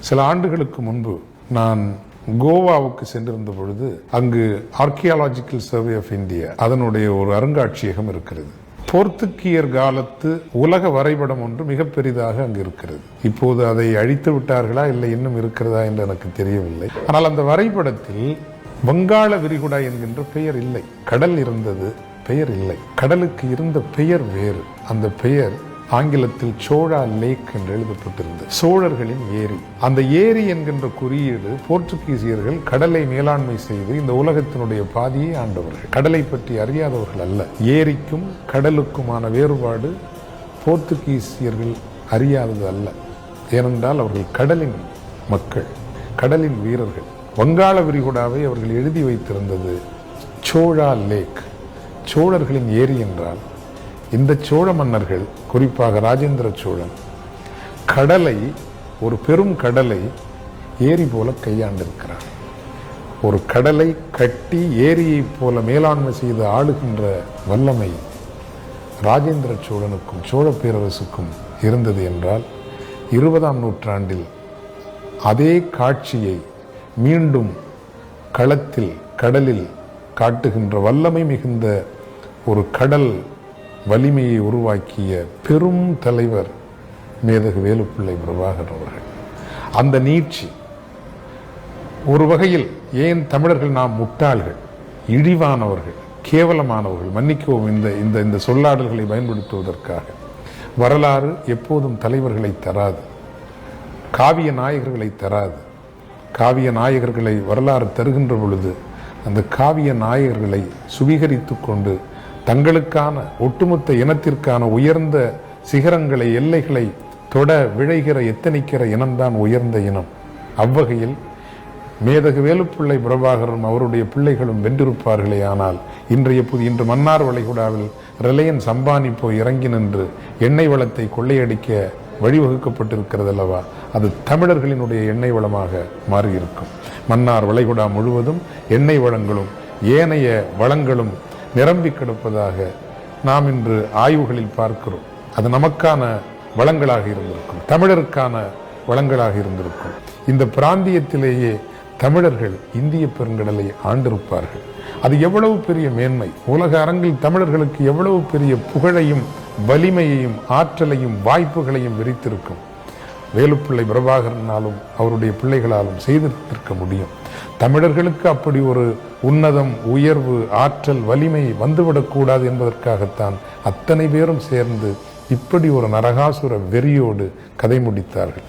சில ஆண்டுகளுக்கு முன்பு நான் கோவாவுக்கு சென்றிருந்த பொழுது அங்கு ஆர்கியாலஜிக்கல் சர்வே ஆஃப் இந்தியா அதனுடைய ஒரு அருங்காட்சியகம் இருக்கிறது. போர்த்துக்கீயர் காலத்து உலக வரைபடம் ஒன்று மிக பெரிதாக அங்கு இருக்கிறது. இப்போது அதை அழித்து விட்டார்களா இல்லை இன்னும் இருக்கிறதா என்று எனக்கு தெரியவில்லை. ஆனால் அந்த வரைபடத்தில் வங்காள விரிகுடா என்கின்ற பெயர் இல்லை. கடல் இருந்தது பெயர் இல்லை. கடலுக்கு இருந்த பெயர் வேறு. அந்த பெயர் ஆங்கிலத்தில் சோழா லேக் என்று எழுதப்பட்டிருந்தது. சோழர்களின் ஏரி. அந்த ஏரி என்கின்ற குறியீடு போர்ச்சுகீசியர்கள் கடலை மேலாண்மை செய்து இந்த உலகத்தினுடைய பாதியை ஆண்டவர்கள். கடலை பற்றி அறியாதவர்கள் அல்ல. ஏரிக்கும் கடலுக்குமான வேறுபாடு போர்த்துகீசியர்கள் அறியாதது அல்ல. ஏனென்றால் அவர்கள் கடலின் மக்கள் கடலின் வீரர்கள். வங்காள விரிகுடாவை அவர்கள் எழுதி வைத்திருந்தது சோழா லேக். சோழர்களின் ஏரி என்றால் இந்த சோழ மன்னர்கள் குறிப்பாக ராஜேந்திர சோழன் கடலை ஒரு பெரும் கடலை ஏரி போல கையாண்டிருக்கிறார். ஒரு கடலை கட்டி ஏரியைப் போல மேலாண்மை செய்து ஆளுகின்ற வல்லமை ராஜேந்திர சோழனுக்கும் சோழ பேரரசுக்கும் இருந்தது என்றால் இருபதாம் நூற்றாண்டில் அதே காட்சியை மீண்டும் களத்தில் கடலில் காட்டுகின்ற வல்லமை மிகுந்த ஒரு கடல் வலிமையை உருவாக்கிய பெரும் தலைவர் மேதகு வேலுப்பிள்ளை பிரபாகர் அவர்கள். அந்த நீட்சி ஒரு வகையில் ஏன் தமிழர்கள் நாம் முட்டாள்கள் இழிவானவர்கள் கேவலமானவர்கள் மன்னிக்கவும் இந்த இந்த இந்த சொல்லாடல்களை பயன்படுத்துவதற்காக. வரலாறு எப்போதும் தலைவர்களை தராது காவிய நாயகர்களை தராது. காவிய நாயகர்களை வரலாறு தருகின்ற பொழுது அந்த காவிய நாயகர்களை சுவீகரித்து கொண்டு தங்களுக்கான ஒட்டுமொத்த இனத்திற்கான உயர்ந்த சிகரங்களை எல்லைகளை தொட விழைகிற எத்தனிக்கிற இனம்தான் உயர்ந்த இனம். அவ்வகையில் மேதகு வேலுப்பிள்ளை பிரபாகரன் அவருடைய பிள்ளைகளும் வென்றிருப்பார்களே ஆனால் இன்றைய புது இன்று மன்னார் வளைகுடாவில் ரிலையன்ஸ் அம்பானி போய் இறங்கி நின்று எண்ணெய் வளத்தை கொள்ளையடிக்க வழிவகுக்கப்பட்டிருக்கிறது அல்லவா அது தமிழர்களினுடைய எண்ணெய் வளமாக மாறியிருக்கும். மன்னார் வளைகுடா முழுவதும் எண்ணெய் வளங்களும் ஏனைய வளங்களும் நிரம்பி கிடப்பதாக நாம் இன்று ஆய்வுகளில் பார்க்கிறோம். அது நமக்கான வளங்களாக இருந்திருக்கும். தமிழருக்கான வளங்களாக இருந்திருக்கும். இந்த பிராந்தியத்திலேயே தமிழர்கள் இந்திய பெருங்கடலை ஆண்டிருப்பார்கள். அது எவ்வளவு பெரிய மேன்மை? உலக அரங்கில் தமிழர்களுக்கு எவ்வளவு பெரிய புகழையும் வலிமையையும் ஆற்றலையும் வாய்ப்புகளையும் விரித்திருக்கும். வேலுப்பிள்ளை பிரபாகரனாலும் அவருடைய பிள்ளைகளாலும் செய்திருக்க முடியும். தமிழர்களுக்கு அப்படி ஒரு உன்னதம் உயர்வு ஆற்றல் வலிமை வந்துவிடக்கூடாது என்பதற்காகத்தான் அத்தனை பேரும் சேர்ந்து இப்படி ஒரு நரகாசுர வெறியோடு கதை முடித்தார்கள்.